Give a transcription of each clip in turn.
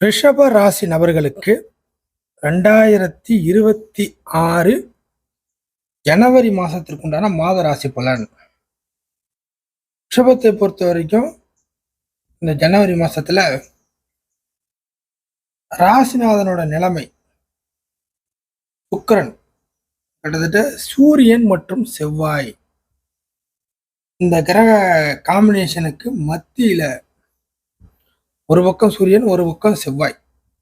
ரிஷப ராசி நபர்களுக்கு ரெண்டாயிரத்தி இருபத்தி ஆறு ஜனவரி மாதத்திற்குண்டான மாத ராசி பலன். ரிஷபத்தை பொறுத்த வரைக்கும் இந்த ஜனவரி மாதத்தில் ராசிநாதனோட நிலைமை சுக்கரன் கிட்டத்தட்ட சூரியன் மற்றும் செவ்வாய். இந்த கிரக காம்பினேஷனுக்கு மத்தியில் ஒரு பக்கம் சூரியன் ஒரு பக்கம் செவ்வாய்.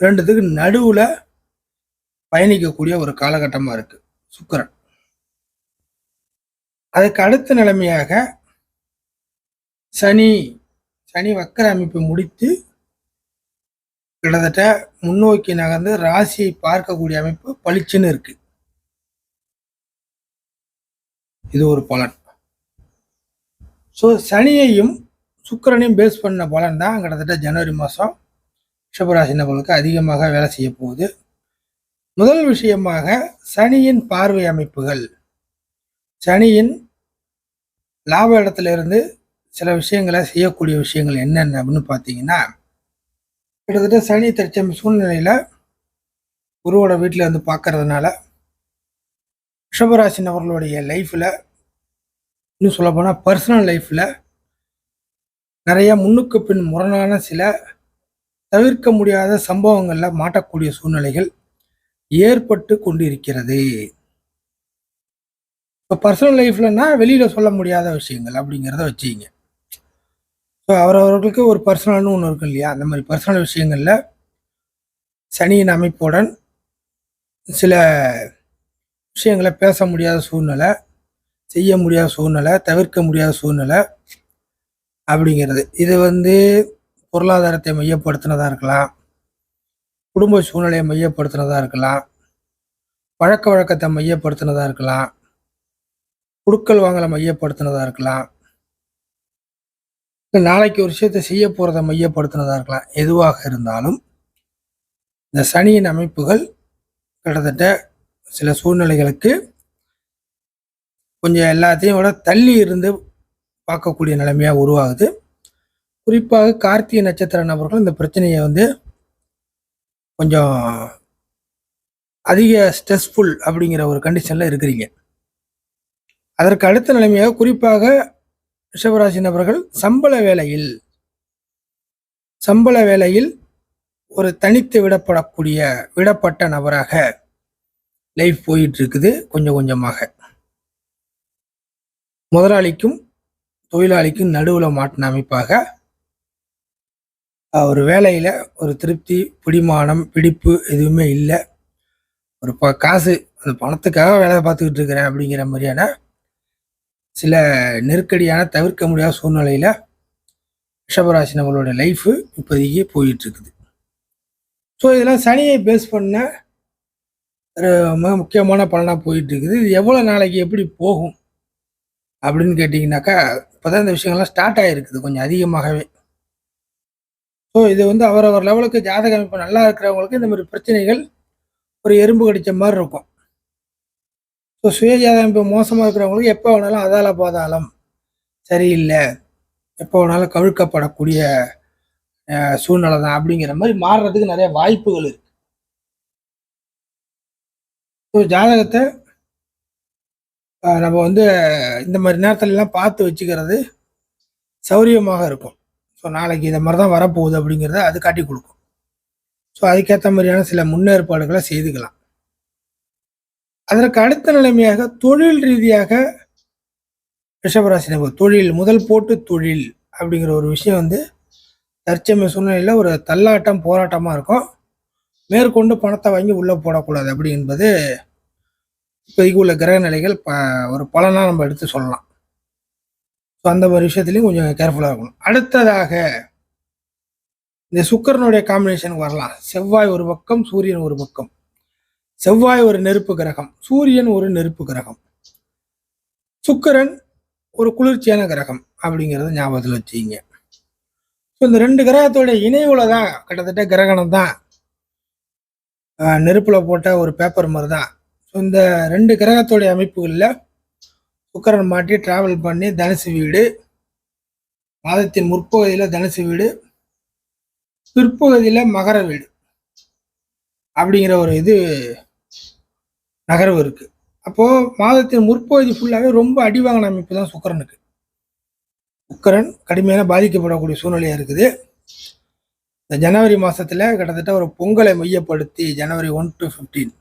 ரெண்டுத்துக்கு நடுவில் பயணிக்கக்கூடிய ஒரு காலகட்டமாக இருக்கு. சுக்கரன். அதுக்கு அடுத்த நிலைமையாக சனி சனி வக்கர அமைப்பை முடித்து கிட்டத்தட்ட முன்னோக்கி நகர்ந்து ராசியை பார்க்கக்கூடிய அமைப்பு பளிச்சுன்னு இருக்கு. இது ஒரு பலன். ஸோ சனியையும் சுக்கரனையும் பேஸ் பண்ண பலன் தான் கிட்டத்தட்ட ஜனவரி மாதம் ரிஷபராசி நபர்களுக்கு அதிகமாக வேலை செய்ய போகுது. முதல் விஷயமாக சனியின் பார்வை அமைப்புகள். சனியின் லாப இடத்துல இருந்து சில விஷயங்களை செய்யக்கூடிய விஷயங்கள் என்னென்ன அப்படின்னு பார்த்தீங்கன்னா கிட்டத்தட்ட சனி தற்சமய சூழ்நிலையில் குருவோட வீட்டில் வந்து பார்க்கறதுனால ரிஷபராசி நபர்களுடைய லைஃப்பில் இன்னும் சொல்லப்போனால் பர்சனல் லைஃப்பில் நிறைய முன்னுக்கு பின் முரணான சில தவிர்க்க முடியாத சம்பவங்களில் மாட்டக்கூடிய சூழ்நிலைகள் ஏற்பட்டு கொண்டிருக்கிறது. இப்போ பர்சனல் லைஃப்லன்னா வெளியில் சொல்ல முடியாத விஷயங்கள் அப்படிங்கிறத வச்சுக்கிங்க. ஸோ அவரவர்களுக்கு ஒரு பர்சனல்னு ஒன்று இருக்கும் இல்லையா? அந்த மாதிரி பர்சனல் விஷயங்களில் சனியின் அமைப்புடன் சில விஷயங்களை பேச முடியாத சூழ்நிலை செய்ய முடியாத சூழ்நிலை தவிர்க்க முடியாத சூழ்நிலை அப்படிங்கிறது. இது வந்து பொருளாதாரத்தை மையப்படுத்தினதாக இருக்கலாம். குடும்ப சூழ்நிலையை மையப்படுத்தினதாக இருக்கலாம். பழக்க வழக்கத்தை மையப்படுத்தினதாக இருக்கலாம். குடுக்கல் வாங்கலை மையப்படுத்தினதாக இருக்கலாம். நாளைக்கு ஒரு விஷயத்தை செய்ய போகிறத மையப்படுத்தினதாக இருக்கலாம். எதுவாக இருந்தாலும் இந்த சனியின் அமைப்புகள் கிட்டத்தட்ட சில சூழ்நிலைகளுக்கு கொஞ்சம் எல்லாத்தையும் விட தள்ளி இருந்து பார்க்கக்கூடிய நிலைமையாக உருவாகுது. குறிப்பாக கார்த்திகை நட்சத்திர நபர்கள் இந்த பிரச்சனையை வந்து கொஞ்சம் அதிக ஸ்ட்ரெஸ்ஃபுல் அப்படிங்கிற ஒரு கண்டிஷனில் இருக்கிறீங்க. அதற்கு அடுத்த நிலைமையாக குறிப்பாக ரிஷபராசி நபர்கள் சம்பள வேலையில் சம்பள வேலையில் ஒரு தனித்து விடப்படக்கூடிய விடப்பட்ட நபராக லைஃப் போயிட்டு இருக்குது கொஞ்சம் கொஞ்சமாக. முதலாளிக்கும் தொழிலாளிக்கும் நடுவில் மாட்டின அமைப்பாக ஒரு வேலையில் ஒரு திருப்தி பிடிமானம் பிடிப்பு எதுவுமே இல்லை. ஒரு ப காசு அந்த பணத்துக்காக வேலை பார்த்துக்கிட்டு இருக்கிறேன் அப்படிங்கிற மாதிரியான சில நெருக்கடியான தவிர்க்க முடியாத சூழ்நிலையில் ரிஷபராசி நம்மளோட லைஃபு இப்போதைக்கு போயிட்டுருக்குது. ஸோ இதெல்லாம் சனியை பேஸ் பண்ண ஒரு மிக முக்கியமான பலனாக போயிட்டுருக்குது. இது எவ்வளோ நாளைக்கு எப்படி போகும் அப்படின்னு கேட்டிங்கனாக்கா இப்போ தான் இந்த விஷயங்கள்லாம் ஸ்டார்ட் ஆகிருக்குது கொஞ்சம் அதிகமாகவே. ஸோ இது வந்து அவரவர் லெவலுக்கு ஜாதக அமைப்பு நல்லா இருக்கிறவங்களுக்கு இந்த மாதிரி பிரச்சனைகள் ஒரு எறும்பு கடித்த மாதிரி இருக்கும். ஸோ சுயஜாத அமைப்பு மோசமாக இருக்கிறவங்களுக்கு எப்போ வேணாலும் அதால பாதாளம் சரியில்லை. எப்போ வேணாலும் கவிழ்க்கப்படக்கூடிய சூழ்நிலை தான் அப்படிங்கிற மாதிரி மாறுறதுக்கு நிறைய வாய்ப்புகள் இருக்கு. ஸோ ஜாதகத்தை நம்ம வந்து இந்த மாதிரி நேரத்துலலாம் பார்த்து வச்சுக்கிறது சௌரியமாக இருக்கும். ஸோ நாளைக்கு இந்த மாதிரி தான் வரப்போகுது அப்படிங்கிறத அது காட்டி கொடுக்கும். ஸோ அதுக்கேற்ற மாதிரியான சில முன்னேற்பாடுகளை செய்துக்கலாம். அதற்கு அடுத்த நிலைமையாக தொழில் ரீதியாக ரிஷபராசி நபர் தொழில் முதல் போட்டு தொழில் அப்படிங்கிற ஒரு விஷயம் வந்து தற்சமய சூழ்நிலையில் ஒரு தள்ளாட்டம் போராட்டமாக இருக்கும். மேற்கொண்டு பணத்தை வாங்கி உள்ளே போடக்கூடாது அப்படி என்பது இப்போதைக்கு உள்ள கிரக நிலைகள் ப ஒரு பலனாக நம்ம எடுத்து சொல்லலாம். ஸோ அந்த மாதிரி விஷயத்துலையும் கொஞ்சம் கேர்ஃபுல்லாக இருக்கணும். அடுத்ததாக இந்த சுக்கரனுடைய காம்பினேஷனுக்கு வரலாம். செவ்வாய் ஒரு பக்கம் சூரியன் ஒரு பக்கம். செவ்வாய் ஒரு நெருப்பு கிரகம் சூரியன் ஒரு நெருப்பு கிரகம். சுக்கரன் ஒரு குளிர்ச்சியான கிரகம் அப்படிங்கிறத ஞாபகத்தில் வச்சுக்கிங்க. ஸோ இந்த ரெண்டு கிரகத்தோட இணைவுல தான் கிட்டத்தட்ட கிரகணம் தான் நெருப்பில் போட்ட ஒரு பேப்பர் மாதிரி தான் ஸோ இந்த ரெண்டு கிரகத்தோடைய அமைப்புகளில் சுக்கரன் மாட்டி டிராவல் பண்ணி தனுசு வீடு மாதத்தின் முற்பகுதியில் தனுசு வீடு பிற்பகுதியில் மகர வீடு அப்படிங்கிற ஒரு இது நகர்வு இருக்குது அப்போது மாதத்தின் முற்பகுதி ஃபுல்லாகவே ரொம்ப அடிவாங்கின அமைப்பு தான் சுக்கரனுக்கு. சுக்கரன் கடுமையான பாதிக்கப்படக்கூடிய சூழ்நிலையாக இருக்குது. இந்த ஜனவரி மாதத்தில் கிட்டத்தட்ட ஒரு பொங்கலை மையப்படுத்தி ஜனவரி ஒன் டு ஃபிஃப்டீன்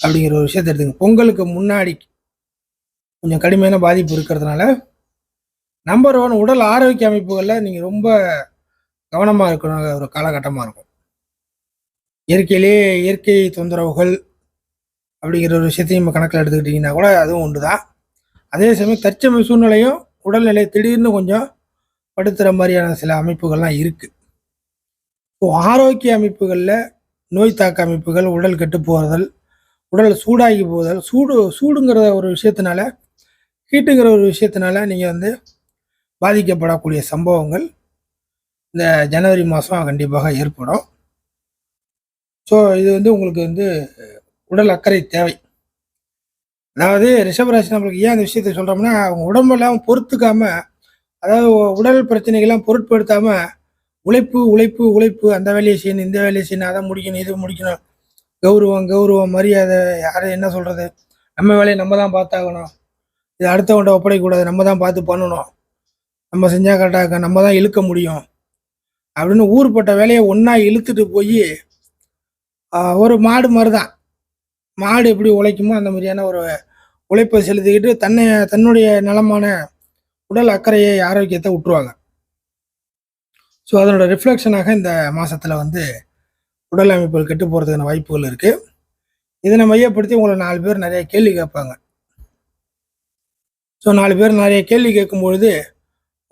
அப்படிங்கிற ஒரு விஷயத்தை எடுத்துங்க. பொங்கலுக்கு முன்னாடி கொஞ்சம் கடுமையான பாதிப்பு இருக்கிறதுனால நம்பர் ஒன் உடல் ஆரோக்கிய அமைப்புகளில் நீங்கள் ரொம்ப கவனமாக இருக்கணும் ஒரு காலகட்டமாக இருக்கும். இயற்கையிலேயே இயற்கை தொந்தரவுகள் அப்படிங்கிற ஒரு விஷயத்தையும் நம்ம கணக்கில் எடுத்துக்கிட்டிங்கன்னா கூட அதுவும் உண்டு தான் அதே சமயம் தற்சமய சூழ்நிலையும் உடல்நிலை திடீர்னு கொஞ்சம் படுத்துகிற மாதிரியான சில அமைப்புகள்லாம் இருக்குது ஸோ ஆரோக்கிய அமைப்புகளில் நோய் தாக்க அமைப்புகள் உடல் கெட்டு போகிறதல் உடல் சூடாகி போதல் சூடு சூடுங்கிற ஒரு விஷயத்தினால ஹீட்டுங்கிற ஒரு விஷயத்தினால நீங்கள் வந்து பாதிக்கப்படக்கூடிய சம்பவங்கள் இந்த ஜனவரி மாதம் கண்டிப்பாக ஏற்படும். ஸோ இது வந்து உங்களுக்கு வந்து உடல் அக்கறை தேவை. அதாவது ரிஷபராசி நம்மளுக்கு ஏன் அந்த விஷயத்தை சொல்கிறோம்னா அவங்க உடம்பெல்லாம் பொறுத்துக்காம அதாவது உடல் பிரச்சனைகள்லாம் பொருட்படுத்தாமல் உழைப்பு உழைப்பு உழைப்பு அந்த வேலையை செய்யணும் இந்த வேலையை செய்யணும் அதை முடிக்கணும் இது முடிக்கணும் கௌரவம் கௌரவம் மரியாதை யார் என்ன சொல்கிறது நம்ம வேலையை நம்ம தான் பார்த்தாகணும். இது அடுத்தவன்ட்ட ஒப்படைக்கக்கூடாது. நம்ம தான் பார்த்து பண்ணணும். நம்ம செஞ்சால் கரெக்டாக நம்ம தான் இழுக்க முடியும். அப்படின்னு ஊர்பட்ட வேலையை ஒன்றா இழுத்துட்டு போய் ஒரு மாடு மாதிரி தான் மாடு எப்படி உழைக்குமோ அந்த மாதிரியான ஒரு உழைப்பை செலுத்திக்கிட்டு தன்னை தன்னுடைய நலமான உடல் அக்கறையை ஆரோக்கியத்தை விட்டுருவாங்க ஸோ அதனோட ரிஃப்ளெக்ஷனாக இந்த மாதத்தில் வந்து உடல் அமைப்புகள் கெட்டு போகிறதுக்கான வாய்ப்புகள் இருக்குது இதனை மையப்படுத்தி உங்களை நாலு பேர் நிறைய கேள்வி கேட்பாங்க. ஸோ நாலு பேர் நிறைய கேள்வி கேட்கும்பொழுது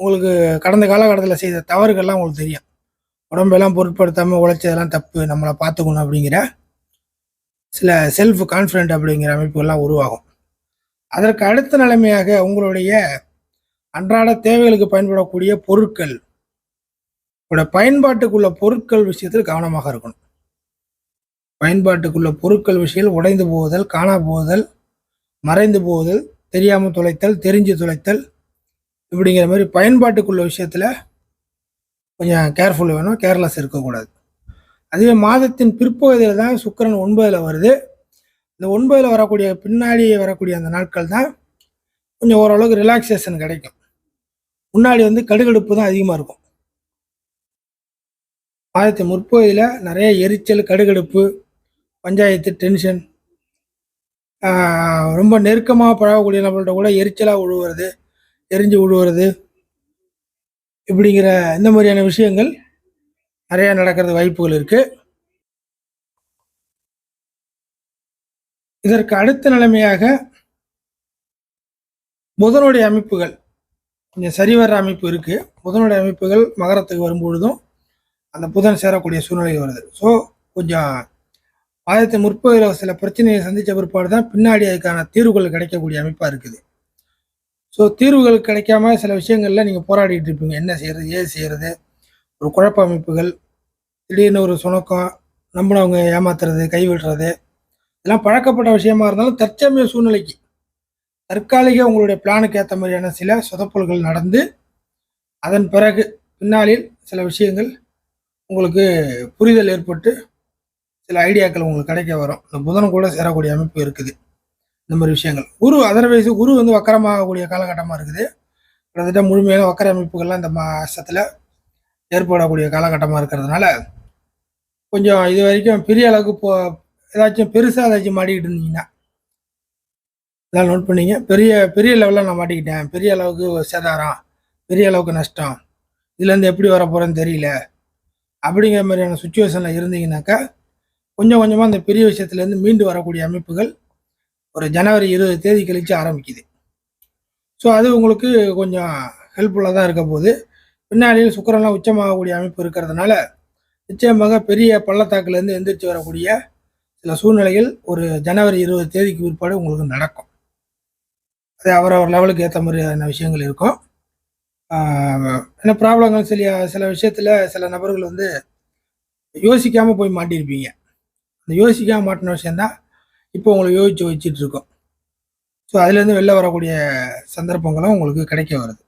உங்களுக்கு கடந்த காலகட்டத்தில் செய்த தவறுகள்லாம் உங்களுக்கு தெரியும். உடம்பெல்லாம் பொருட்படுத்தாமல் உழைச்சதெல்லாம் தப்பு நம்மளை பார்த்துக்கணும் அப்படிங்கிற சில செல்ஃப் கான்ஃபிடென்ட் அப்படிங்கிற அமைப்புகள்லாம் உருவாகும். அதற்கு அடுத்த நிலைமையாக உங்களுடைய அன்றாட தேவைகளுக்கு பயன்படக்கூடிய பொருட்கள் உங்களோட பயன்பாட்டுக்குள்ள பொருட்கள் விஷயத்தில் கவனமாக இருக்கணும். பயன்பாட்டுக்குள்ள பொருட்கள் விஷயம் உடைந்து போதல் காணா போதல் மறைந்து போதல் தெரியாமல் துளைத்தல் தெரிஞ்சு துளைத்தல் இப்படிங்கிற மாதிரி பயன்பாட்டுக்குள்ள விஷயத்தில் கொஞ்சம் கேர்ஃபுல் வேணும் கேர்லெஸ் இருக்கக்கூடாது. அதுவே மாதத்தின் பிற்பகுதியில் தான் சுக்கரன் ஒன்பதில் வருது. இந்த ஒன்பதில் வரக்கூடிய பின்னாடி வரக்கூடிய அந்த நாட்கள் தான் கொஞ்சம் ஓரளவுக்கு ரிலாக்ஸேஷன் கிடைக்கும். முன்னாடி வந்து கடுகடுப்பு தான் அதிகமாக இருக்கும். மாதத்தின் முற்பகுதியில் நிறைய எரிச்சல் கடுகடுப்பு பஞ்சாயத்து டென்ஷன் ரொம்ப நெருக்கமாக பழகக்கூடிய நம்மள்கிட்ட கூட எரிச்சலாக விழுவுறது எரிஞ்சு விழுவுறது இப்படிங்கிற இந்த மாதிரியான விஷயங்கள் நிறையா நடக்கிறது வாய்ப்புகள் இருக்குது இதற்கு அடுத்த நிலைமையாக புதனுடைய அமைப்புகள் கொஞ்சம் சரிவர அமைப்பு இருக்குது புதனுடைய அமைப்புகள் மகரத்துக்கு வரும்பொழுதும் அந்த புதன் சேரக்கூடிய சூழ்நிலை வருது. ஸோ கொஞ்சம் ஆயிரத்தி முற்பதில் சில பிரச்சனையை சந்தித்த பிற்பாடு தான் பின்னாடி அதுக்கான தீர்வுகள் கிடைக்கக்கூடிய அமைப்பாக இருக்குது. ஸோ தீர்வுகள் கிடைக்காம சில விஷயங்களில் நீங்கள் போராடிட்டு இருப்பீங்க. என்ன செய்கிறது ஏது செய்கிறது ஒரு குழப்ப அமைப்புகள் திடீர்னு ஒரு சுணக்கம் நம்பினவங்க ஏமாத்துறது கைவிடுறது இதெல்லாம் பழக்கப்பட்ட விஷயமா இருந்தாலும் தற்சமய சூழ்நிலைக்கு. தற்காலிக உங்களுடைய பிளானுக்கு ஏற்ற மாதிரியான சில சொதப்பல்கள் நடந்து அதன் பிறகு பின்னாளில் சில விஷயங்கள் உங்களுக்கு புரிதல் ஏற்பட்டு சில ஐடியாக்கள் உங்களுக்கு கிடைக்க வரும். இந்த புதன் கூட சேரக்கூடிய அமைப்பு இருக்குது. இந்த மாதிரி விஷயங்கள். குரு அதர்வைஸ் குரு வந்து வக்கரமாகக்கூடிய காலகட்டமாக இருக்குது. கிட்டத்தட்ட முழுமையான வக்கர அமைப்புகள்லாம் இந்த மாசத்தில் ஏற்படக்கூடிய காலகட்டமாக இருக்கிறதுனால கொஞ்சம் இது வரைக்கும் பெரிய அளவுக்கு போ ஏதாச்சும் பெருசாக ஏதாச்சும் மாட்டிக்கிட்டு இருந்தீங்கன்னா இதெல்லாம் நோட் பண்ணிங்க. பெரிய பெரிய லெவலில் நான் மாட்டிக்கிட்டேன். பெரிய அளவுக்கு சேதாரம் பெரிய அளவுக்கு நஷ்டம் இதுலேருந்து எப்படி வர போகிறேன்னு தெரியல அப்படிங்கிற மாதிரியான சுச்சுவேஷனில் இருந்தீங்கன்னாக்கா கொஞ்சம் கொஞ்சமாக அந்த பெரிய விஷயத்துலேருந்து மீண்டு வரக்கூடிய அமைப்புகள் ஒரு ஜனவரி இருபது தேதி கழித்து ஆரம்பிக்குது. ஸோ அது உங்களுக்கு கொஞ்சம் ஹெல்ப்ஃபுல்லாக தான் இருக்க போது பின்னாடியில் சுக்கரெல்லாம் உச்சமாகக்கூடிய அமைப்பு இருக்கிறதுனால நிச்சயமாக பெரிய பள்ளத்தாக்குலேருந்து எந்திரிச்சு வரக்கூடிய சில சூழ்நிலைகள் ஒரு ஜனவரி இருபது தேதிக்கு பிற்பாடு உங்களுக்கு நடக்கும். அது அவரவர் லெவலுக்கு ஏற்ற மாதிரியான விஷயங்கள் இருக்கும். என்ன ப்ராப்ளங்கள் சில சில விஷயத்தில் சில நபர்கள் வந்து யோசிக்காமல் போய் மாட்டியிருப்பீங்க அந்த யோசிக்காம மாட்டின விஷயந்தான் இப்போ உங்களை யோசிச்சு வச்சுட்டு இருக்கோம். ஸோ அதுலேருந்து வெளில வரக்கூடிய சந்தர்ப்பங்களும் உங்களுக்கு கிடைக்க வருது.